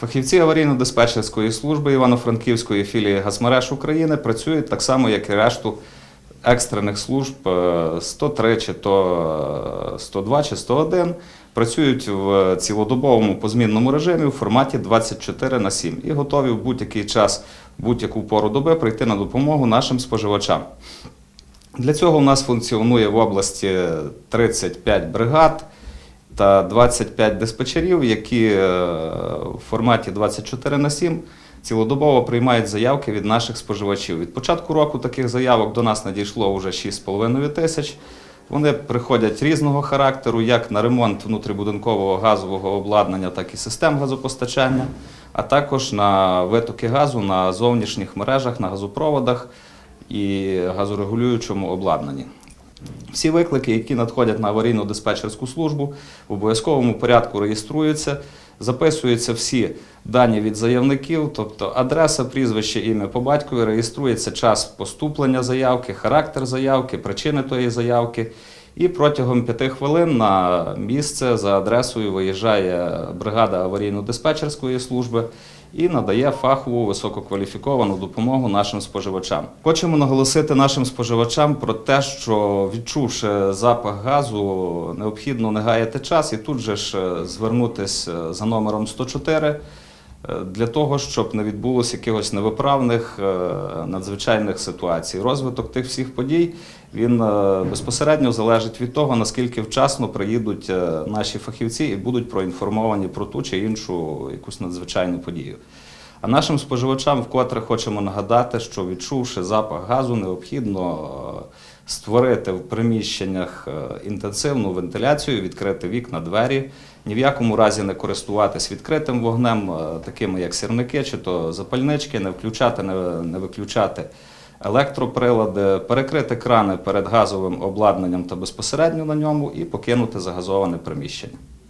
Фахівці аварійно-диспетчерської служби Івано-Франківської філії Газмереж України працюють так само, як і решту екстрених служб е, 103 чи то е, 102 чи 101. Працюють в цілодобовому позмінному режимі у форматі 24 на 7 і готові в будь-який час, в будь-яку пору доби прийти на допомогу нашим споживачам. Для цього у нас функціонує в області 35 бригад та 25 диспетчерів, які е, в форматі 24 на 7 цілодобово приймають заявки від наших споживачів. Від початку року таких заявок до нас надійшло вже 6,5 тисяч. Вони приходять різного характеру, як на ремонт внутрібудинкового газового обладнання, так і систем газопостачання, а також на витоки газу на зовнішніх мережах, на газопроводах і газорегулюючому обладнанні. Всі виклики, які надходять на аварійну диспетчерську службу, в обов'язковому порядку реєструються, записуються всі дані від заявників, тобто адреса, прізвище, ім'я по батькові, реєструється час поступлення заявки, характер заявки, причини тої заявки. І протягом п'яти хвилин на місце за адресою виїжджає бригада аварійно-диспетчерської служби і надає фахову висококваліфіковану допомогу нашим споживачам. Хочемо наголосити нашим споживачам про те, що відчувши запах газу, необхідно не гаяти час і тут же ж е, звернутися за номером 104 е, для того, щоб не відбулося якихось невиправних е, надзвичайних ситуацій. Розвиток тих всіх подій він е, безпосередньо залежить від того, наскільки вчасно приїдуть е, наші фахівці і будуть проінформовані про ту чи іншу якусь надзвичайну подію. А нашим споживачам вкотре хочемо нагадати, що відчувши запах газу, необхідно е, створити в приміщеннях е, інтенсивну вентиляцію, відкрити вікна, двері, ні в якому разі не користуватись відкритим вогнем, е, такими як сірники чи то запальнички, не включати, не, не виключати електроприлади, перекрити крани перед газовим обладнанням та безпосередньо на ньому і покинути загазоване приміщення.